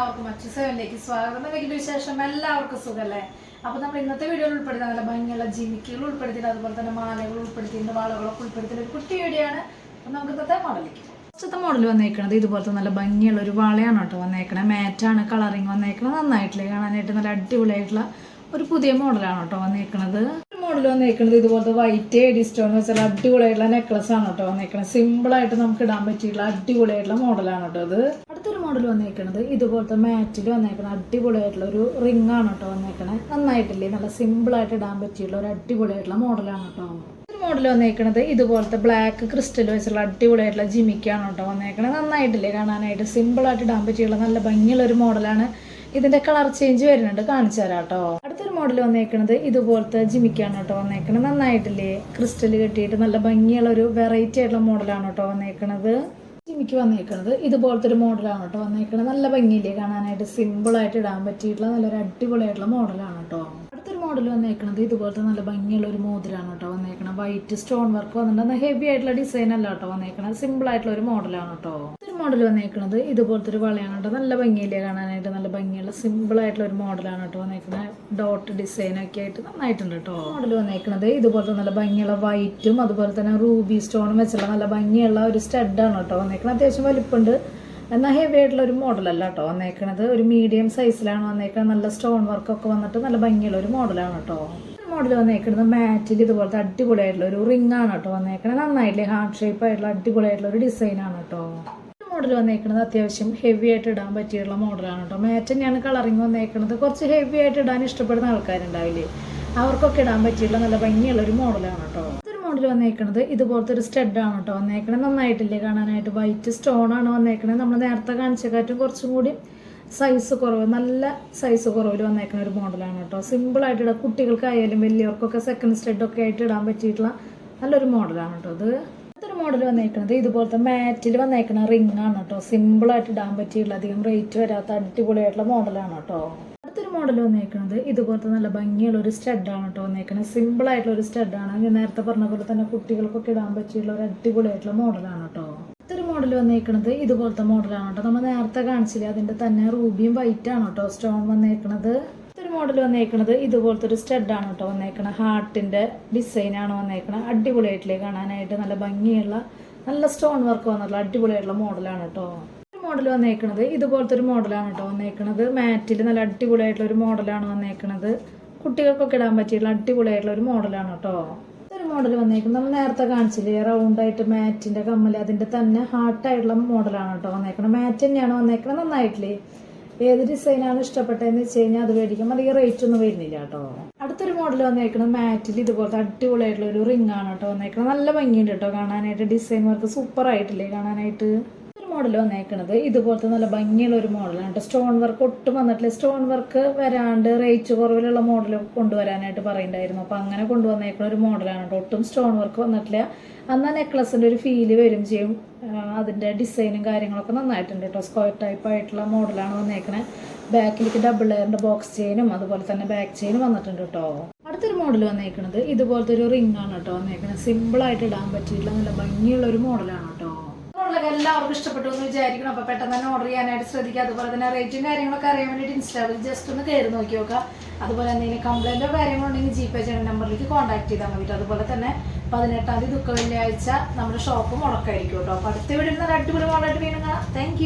എല്ലാവർക്കും അച്ചു സെവനിലേക്ക് സ്വാഗതം. എന്തെങ്കിലും വിശേഷം? എല്ലാവർക്കും സുഖല്ലേ? അപ്പൊ നമ്മൾ ഇന്നത്തെ വീഡിയോയിൽ ഉൾപ്പെടുത്തി നല്ല ഭംഗിയുള്ള ജിമിക്കുകൾ ഉൾപ്പെടുത്തി അതുപോലെ തന്നെ മാലകൾ ഉൾപ്പെടുത്തിയിട്ടുണ്ട് വളകളൊക്കെ ഉൾപ്പെടുത്തിയിട്ട് ഒരു കുട്ടി വീഡിയോയാണ്. അപ്പൊ നമുക്ക് ഇന്നത്തെ മോഡലിലേക്ക് ഫസ്റ്റത്തെ മോഡൽ വന്നേക്കണത് ഇതുപോലത്തെ നല്ല ഭംഗിയുള്ള ഒരു വളയാണ് കേട്ടോ വന്നേക്കണത്. മാറ്റാണ് കളറിങ് വന്നേക്കണത്. നന്നായിട്ടില്ലേ കാണാനായിട്ട് നല്ല അടിപൊളിയായിട്ടുള്ള ഒരു പുതിയ മോഡലാണ് കേട്ടോ വന്നേക്കണത്. മോഡൽ വന്നേക്കണത് ഇതുപോലത്തെ വൈറ്റ് എഡി സ്റ്റോൺ വെച്ചാൽ അടിപൊളിയായിട്ടുള്ള നെക്ലസ് ആണ് കേട്ടോ വന്നേക്കുന്നത് സിമ്പിൾ ആയിട്ട് നമുക്ക് ഇടാൻ പറ്റിയിട്ടുള്ള അടിപൊളിയായിട്ടുള്ള മോഡലാണ് കേട്ടോ ഇത് അടുത്തൊരു മോഡൽ വന്നേക്കണത് ഇതുപോലത്തെ മാറ്റിൽ വന്നേക്കണ അടിപൊളിയായിട്ടുള്ള ഒരു റിംഗ് ആണ് കേട്ടോ വന്നേക്കണത്. നന്നായിട്ടില്ലേ? നല്ല സിമ്പിൾ ആയിട്ട് ഇടാൻ പറ്റിയിട്ടുള്ള ഒരു അടിപൊളിയായിട്ടുള്ള മോഡലാണ് കേട്ടോ. മോഡൽ വന്നേക്കണത് ഇതുപോലത്തെ ബ്ലാക്ക് ക്രിസ്റ്റൽ വെച്ചുള്ള അടിപൊളിയായിട്ടുള്ള ജിമിക്കാണ് കേട്ടോ വന്നേക്കണത്. നന്നായിട്ടില്ലേ കാണാനായിട്ട്? സിമ്പിൾ ആയിട്ട് ഇടാൻ പറ്റിയുള്ള നല്ല ഭംഗിയുള്ള ഒരു മോഡലാണ് ഇതിന്റെ കളർ ചേഞ്ച് വരുന്നുണ്ട്. കാണിച്ചു തരാം കേട്ടോ. അടുത്തൊരു മോഡൽ വന്നേക്കണത് ഇതുപോലത്തെ ജിമിക്കാണ് കേട്ടോ വന്നേക്കണത്. നന്നായിട്ടില്ലേ? ക്രിസ്റ്റൽ കെട്ടിയിട്ട് നല്ല ഭംഗിയുള്ള ഒരു വെറൈറ്റി ആയിട്ടുള്ള മോഡലാണ് കേട്ടോ വന്നേക്കണത്. ജിമിക്ക് വന്നേക്കണത് ഇതുപോലത്തെ ഒരു മോഡലാണ് കേട്ടോ വന്നേക്കണത്. നല്ല ഭംഗിയില്ലേ? കാണാനായിട്ട് സിമ്പിൾ ആയിട്ട് ഇടാൻ പറ്റിയിട്ടുള്ള നല്ലൊരു അടിപൊളിയായിട്ടുള്ള മോഡലാണ് കേട്ടോ. അടുത്തൊരു മോഡൽ വന്നേക്കണത് ഇതുപോലത്തെ നല്ല ഭംഗിയുള്ള ഒരു മോതിരാണ് കേട്ടോ വന്നേക്കണത്. വൈറ്റ് സ്റ്റോൺ വർക്ക് വന്നിട്ടുണ്ട് ഹെവി ആയിട്ടുള്ള ഡിസൈൻ അല്ല കേട്ടോ വന്നേക്കണത്. സിമ്പിൾ ആയിട്ടുള്ള ഒരു മോഡലാണ് കേട്ടോ. മോഡൽ വന്നേക്കുന്നത് ഇതുപോലത്തെ ഒരു വളയാണ് കേട്ടോ. നല്ല ഭംഗിയില്ലേ കാണാനായിട്ട്. നല്ല ഭംഗിയുള്ള സിമ്പിൾ ആയിട്ടുള്ള ഒരു മോഡലാണ് കേട്ടോ വന്നേക്കുന്നത് ഡോട്ട് ഡിസൈൻ ഒക്കെ ആയിട്ട് നന്നായിട്ടുണ്ട് കേട്ടോ. മോഡൽ വന്നേക്കുന്നത് ഇതുപോലത്തെ നല്ല ഭംഗിയുള്ള വൈറ്റും അതുപോലെ തന്നെ റൂബി സ്റ്റോണും വെച്ചുള്ള നല്ല ഭംഗിയുള്ള ഒരു സ്റ്റഡാണ് കേട്ടോ വന്നേക്കുന്നത് അത്യാവശ്യം വലുപ്പമുണ്ട് എന്നാൽ ഹെവി ആയിട്ടുള്ള ഒരു മോഡലല്ല കേട്ടോ വന്നേക്കണത്. ഒരു മീഡിയം സൈസിലാണ് വന്നേക്കുന്നത് നല്ല സ്റ്റോൺ വർക്കൊക്കെ വന്നിട്ട് നല്ല ഭംഗിയുള്ള ഒരു മോഡലാണ് കേട്ടോ. മോഡൽ വന്നേക്കുന്നത് മാറ്റിൽ ഇതുപോലത്തെ അടിപൊളിയായിട്ടുള്ള ഒരു റിംഗ് ആണ് കേട്ടോ വന്നേക്കുന്നത് നന്നായില്ലേ? ഹാർട്ട് ഷേപ്പ് ആയിട്ടുള്ള അടിപൊളിയായിട്ടുള്ള ഒരു ഡിസൈൻ ആണ് കേട്ടോ. മോഡൽ വന്നേക്കുന്നത് അത്യാവശ്യം ഹെവി ആയിട്ട് ഇടാൻ പറ്റിയുള്ള മോഡലാണ് കേട്ടോ മാറ്റ് തന്നെയാണ് കളറിങ് വന്നേക്കുന്നത് കുറച്ച് ഹെവി ആയിട്ട് ഇടാൻ ഇഷ്ടപ്പെടുന്ന ആൾക്കാരുണ്ടാവില്ലേ? അവർക്കൊക്കെ ഇടാൻ പറ്റിയുള്ള നല്ല ഭംഗിയുള്ള ഒരു മോഡലാണ് കേട്ടോ ഇതൊരു മോഡൽ വന്നേക്കുന്നത് ഇതുപോലത്തെ ഒരു സ്റ്റഡ് ആണ് കേട്ടോ വന്നേക്കണത് നന്നായിട്ടില്ലേ കാണാനായിട്ട്? വൈറ്റ് സ്റ്റോൺ ആണ് വന്നേക്കണത്. നമ്മൾ നേരത്തെ കാണിച്ചക്കാറ്റും കുറച്ചും കൂടി സൈസ് കുറവ് നല്ല സൈസ് കുറവിൽ വന്നേക്കുന്ന ഒരു മോഡലാണ് കേട്ടോ സിമ്പിൾ ആയിട്ട് ഇടാം കുട്ടികൾക്കായാലും വലിയവർക്കൊക്കെ സെക്കൻഡ് സ്റ്റഡ് ഒക്കെ ആയിട്ട് ഇടാൻ പറ്റിയിട്ടുള്ള നല്ലൊരു മോഡലാണ് കേട്ടോ ഇത് അടുത്തൊരു മോഡൽ വന്നേക്കുന്നത് ഇതുപോലത്തെ മാറ്റിൽ വന്നേക്കുന്ന റിംഗ് ആണ് കേട്ടോ സിമ്പിൾ ആയിട്ട് ഇടാൻ പറ്റിയുള്ള അധികം റേറ്റ് വരാത്ത അടിപൊളിയായിട്ടുള്ള മോഡലാണ് കേട്ടോ അടുത്തൊരു മോഡൽ വന്നേക്കുന്നത് ഇതുപോലത്തെ നല്ല ഭംഗിയുള്ള ഒരു സ്റ്റഡാണ് കേട്ടോ വന്നേക്കുന്നത് സിമ്പിൾ ആയിട്ടുള്ള ഒരു സ്റ്റഡാണ് ഞാൻ നേരത്തെ പറഞ്ഞ പോലെ തന്നെ കുട്ടികൾക്കൊക്കെ ഇടാൻ പറ്റിയുള്ള ഒരു അടിപൊളിയായിട്ടുള്ള മോഡലാണ് കേട്ടോ അടുത്തൊരു മോഡൽ വന്നേക്കുന്നത് ഇതുപോലത്തെ മോഡലാണ് കേട്ടോ നമ്മൾ നേരത്തെ കാണിച്ചില്ലേ അതിന്റെ തന്നെ റൂബിയും വൈറ്റ് ആണ് കേട്ടോ സ്റ്റോൺ വന്നേക്കുന്നത് മോഡൽ വന്നേക്കുന്നത് ഇതുപോലത്തെ ഒരു സ്റ്റഡാണ് കേട്ടോ വന്നേക്കണത്. ഹാർട്ടിന്റെ ഡിസൈനാണ് വന്നേക്കണത്. അടിപൊളിയായിട്ടില്ലേ കാണാനായിട്ട്. നല്ല ഭംഗിയുള്ള നല്ല സ്റ്റോൺ വർക്ക് വന്നിട്ടുള്ള അടിപൊളിയായിട്ടുള്ള മോഡലാണ് കേട്ടോ മോഡൽ വന്നേക്കണത് ഇതുപോലത്തെ ഒരു മോഡലാണ് കേട്ടോ വന്നേക്കണത്. മാറ്റിൽ നല്ല അടിപൊളിയായിട്ടുള്ള ഒരു മോഡലാണ് വന്നേക്കണത്. കുട്ടികൾക്കൊക്കെ ഇടാൻ പറ്റിയിട്ടുള്ള അടിപൊളിയായിട്ടുള്ള ഒരു മോഡലാണ് കേട്ടോ ഒരു മോഡൽ വന്നേക്കുന്നത് നമ്മൾ നേരത്തെ കാണിച്ചില്ലേ റൗണ്ടായിട്ട് മാറ്റിന്റെ കമ്മൽ അതിന്റെ തന്നെ ഹാർട്ടായിട്ടുള്ള മോഡലാണ് കേട്ടോ വന്നേക്കണത്. മാറ്റ് തന്നെയാണ് വന്നേക്കണത്. നന്നായിട്ടില്ലേ? ഏത് ഡിസൈനാണ് ഇഷ്ടപ്പെട്ടതെന്ന് വെച്ച് കഴിഞ്ഞാൽ അത് മേടിക്കും അധികം റേറ്റ് ഒന്നും വരുന്നില്ല കേട്ടോ. അടുത്തൊരു മോഡൽ വന്നേക്കുന്നത് മാറ്റിൽ ഇതുപോലത്തെ അടിപൊളിയായിട്ടുള്ള ഒരു റിംഗ് ആണ് കേട്ടോ വന്നേക്കുന്നത് നല്ല ഭംഗിയുണ്ട് കേട്ടോ കാണാനായിട്ട്. ഡിസൈൻ വർക്ക് സൂപ്പർ ആയിട്ടില്ലേ കാണാനായിട്ട്? മോഡൽ വന്നേക്കുന്നത് ഇതുപോലത്തെ നല്ല ഭംഗിയുള്ള ഒരു മോഡലാണ് കേട്ടോ. സ്റ്റോൺ വർക്ക് ഒട്ടും വന്നിട്ടില്ല. സ്റ്റോൺ വർക്ക് വരാണ്ട് റേറ്റ് കുറവിലുള്ള മോഡൽ കൊണ്ടുവരാനായിട്ട് പറയുന്നുണ്ടായിരുന്നു അപ്പോൾ അങ്ങനെ കൊണ്ടുവന്നേക്കുന്ന ഒരു മോഡലാണ് കേട്ടോ. ഒട്ടും സ്റ്റോൺ വർക്ക് വന്നിട്ടില്ല. എന്നാൽ നെക്ലസിന്റെ ഒരു ഫീൽ വരും ചെയ്യും. അതിന്റെ ഡിസൈനും കാര്യങ്ങളൊക്കെ നന്നായിട്ടുണ്ട് കേട്ടോ. സ്ക്വയർ ടൈപ്പ് ആയിട്ടുള്ള മോഡലാണ് വന്നേക്കണേ. ബാക്കിലേക്ക് ഡബിൾ ലെയറിന്റെ ബോക്സ് ചെയിനും അതുപോലെ തന്നെ ബാക്ക് ചെയിനും വന്നിട്ടുണ്ട് കേട്ടോ. അടുത്തൊരു മോഡൽ വന്നേക്കുന്നത് ഇതുപോലത്തെ ഒരു റിംഗ് ആണ് കേട്ടോ വന്നേക്കുന്നത് സിമ്പിൾ ആയിട്ട് ഇടാൻ പറ്റിയിട്ടുള്ള നല്ല ഭംഗിയുള്ള ഒരു മോഡലാണ് മോഡലൊക്കെ എല്ലാവർക്കും ഇഷ്ടപ്പെട്ടു എന്ന് വിചാരിക്കണം. അപ്പോൾ പെട്ടെന്ന് തന്നെ ഓർഡർ ചെയ്യാനായിട്ട് ശ്രദ്ധിക്കുക. അതുപോലെ തന്നെ റേറ്റും കാര്യങ്ങളൊക്കെ അറിയാൻ വേണ്ടിയിട്ട് ഇൻസ്റ്റാഗ്രാമിൽ ജസ്റ്റ് ഒന്ന് കയറി നോക്കി നോക്കുക. അതുപോലെ എന്തെങ്കിലും കംപ്ലൈന്റോ കാര്യങ്ങളോ ഉണ്ടെങ്കിൽ ജി പേ ചെയ്യുന്ന നമ്പറിലേക്ക് കോൺടാക്ട് ചെയ്താൽ മതി അതുപോലെ തന്നെ പതിനെട്ടാം തീയതി ദുഃഖ വെള്ളിയാഴ്ച നമ്മുടെ ഷോപ്പ് മുടക്കായിരിക്കും കേട്ടോ. അപ്പോൾ അടുത്ത വീടുന്ന അടിപൊളി മോഡലായിട്ട് വീണ്ടും കാണാം താങ്ക്